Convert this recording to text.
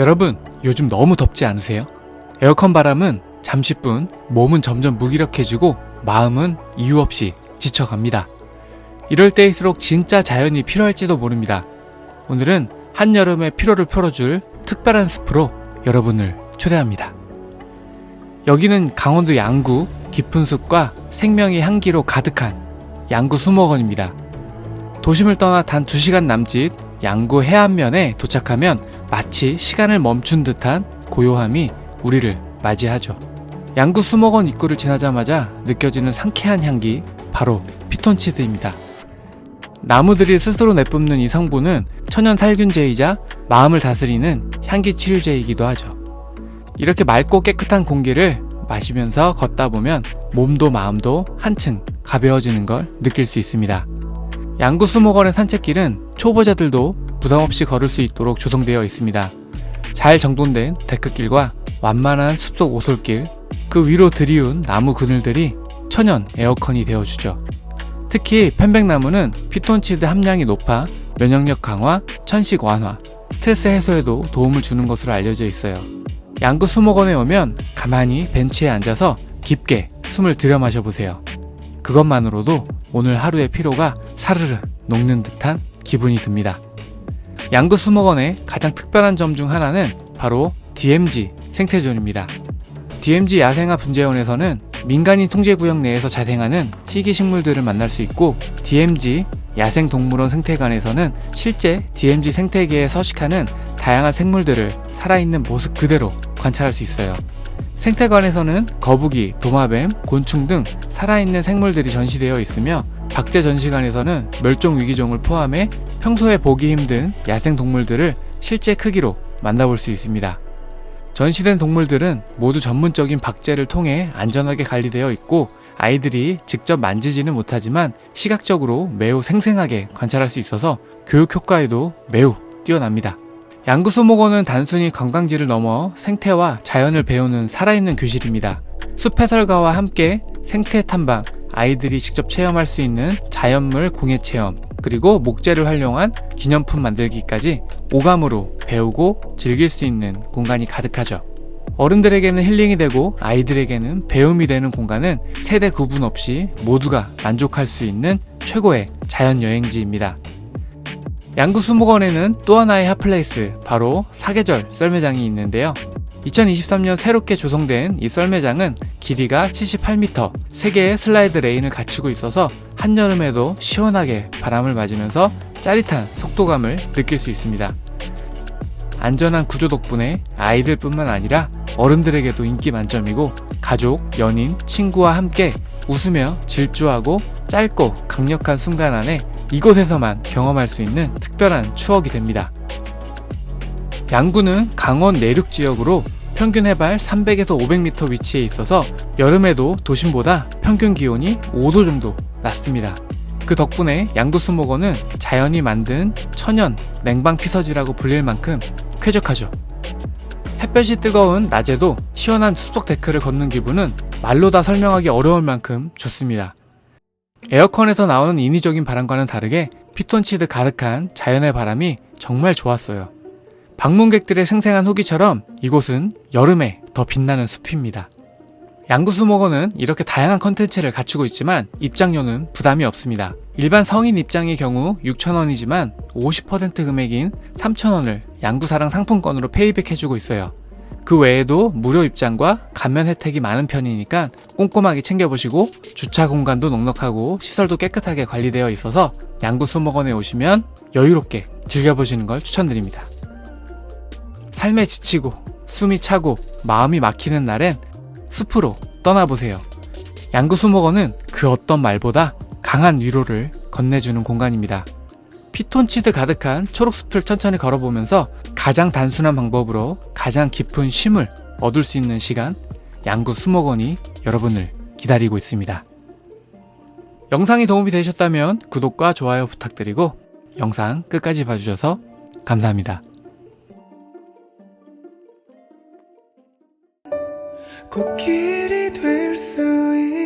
여러분, 요즘 너무 덥지 않으세요? 에어컨 바람은 잠시뿐 몸은 점점 무기력해지고 마음은 이유 없이 지쳐갑니다. 이럴 때일수록 진짜 자연이 필요할지도 모릅니다. 오늘은 한여름의 피로를 풀어줄 특별한 숲으로 여러분을 초대합니다. 여기는 강원도 양구 깊은 숲과 생명의 향기로 가득한 양구 수목원입니다. 도심을 떠나 단 2시간 남짓 양구 해안면에 도착하면 마치 시간을 멈춘 듯한 고요함이 우리를 맞이하죠. 양구 수목원 입구를 지나자마자 느껴지는 상쾌한 향기 바로 피톤치드입니다. 나무들이 스스로 내뿜는 이 성분은 천연 살균제이자 마음을 다스리는 향기 치료제이기도 하죠. 이렇게 맑고 깨끗한 공기를 마시면서 걷다 보면 몸도 마음도 한층 가벼워지는 걸 느낄 수 있습니다. 양구 수목원의 산책길은 초보자들도 부담 없이 걸을 수 있도록 조성되어 있습니다. 잘 정돈된 데크길과 완만한 숲속 오솔길, 그 위로 들이운 나무 그늘들이 천연 에어컨이 되어주죠. 특히 편백나무는 피톤치드 함량이 높아 면역력 강화, 천식 완화, 스트레스 해소에도 도움을 주는 것으로 알려져 있어요. 양구 수목원에 오면 가만히 벤치에 앉아서 깊게 숨을 들여 마셔보세요. 그것만으로도 오늘 하루의 피로가 사르르 녹는 듯한 기분이 듭니다. 양구 수목원의 가장 특별한 점 중 하나는 바로 DMZ 생태존입니다. DMZ 야생화 분재원에서는 민간인 통제구역 내에서 자생하는 희귀 식물들을 만날 수 있고 DMZ 야생동물원 생태관에서는 실제 DMZ 생태계에 서식하는 다양한 생물들을 살아있는 모습 그대로 관찰할 수 있어요. 생태관에서는 거북이, 도마뱀, 곤충 등 살아있는 생물들이 전시되어 있으며 박제 전시관에서는 멸종 위기종을 포함해 평소에 보기 힘든 야생 동물들을 실제 크기로 만나볼 수 있습니다. 전시된 동물들은 모두 전문적인 박제를 통해 안전하게 관리되어 있고 아이들이 직접 만지지는 못하지만 시각적으로 매우 생생하게 관찰할 수 있어서 교육 효과에도 매우 뛰어납니다. 양구수목원은 단순히 관광지를 넘어 생태와 자연을 배우는 살아있는 교실입니다. 숲 해설가와 함께 생태 탐방, 아이들이 직접 체험할 수 있는 자연물 공예 체험, 그리고 목재를 활용한 기념품 만들기까지 오감으로 배우고 즐길 수 있는 공간이 가득하죠. 어른들에게는 힐링이 되고 아이들에게는 배움이 되는 공간은 세대 구분 없이 모두가 만족할 수 있는 최고의 자연 여행지입니다. 양구 수목원에는 또 하나의 핫플레이스 바로 사계절 썰매장이 있는데요. 2023년 새롭게 조성된 이 썰매장은 길이가 78m, 3개의 슬라이드 레인을 갖추고 있어서 한여름에도 시원하게 바람을 맞으면서 짜릿한 속도감을 느낄 수 있습니다. 안전한 구조 덕분에 아이들뿐만 아니라 어른들에게도 인기 만점이고 가족, 연인, 친구와 함께 웃으며 질주하고 짧고 강력한 순간 안에 이곳에서만 경험할 수 있는 특별한 추억이 됩니다. 양구는 강원 내륙 지역으로 평균 해발 300에서 500m 위치에 있어서 여름에도 도심보다 평균 기온이 5도 정도 낮습니다. 그 덕분에 양구수목원은 자연이 만든 천연 냉방 피서지라고 불릴 만큼 쾌적하죠. 햇볕이 뜨거운 낮에도 시원한 숲속 데크를 걷는 기분은 말로 다 설명하기 어려울 만큼 좋습니다. 에어컨에서 나오는 인위적인 바람과는 다르게 피톤치드 가득한 자연의 바람이 정말 좋았어요. 방문객들의 생생한 후기처럼 이곳은 여름에 더 빛나는 숲입니다. 양구수목원은 이렇게 다양한 컨텐츠를 갖추고 있지만 입장료는 부담이 없습니다. 일반 성인 입장의 경우 6,000원이지만 50% 금액인 3,000원을 양구사랑 상품권으로 페이백 해주고 있어요. 그 외에도 무료 입장과 감면 혜택이 많은 편이니까 꼼꼼하게 챙겨보시고 주차 공간도 넉넉하고 시설도 깨끗하게 관리되어 있어서 양구수목원에 오시면 여유롭게 즐겨보시는 걸 추천드립니다. 삶에 지치고 숨이 차고 마음이 막히는 날엔 숲으로 떠나보세요. 양구수목원은 그 어떤 말보다 강한 위로를 건네주는 공간입니다. 피톤치드 가득한 초록숲을 천천히 걸어보면서 가장 단순한 방법으로 가장 깊은 쉼을 얻을 수 있는 시간, 양구수목원이 여러분을 기다리고 있습니다. 영상이 도움이 되셨다면 구독과 좋아요 부탁드리고 영상 끝까지 봐주셔서 감사합니다. 꽃길이 될 수 있도록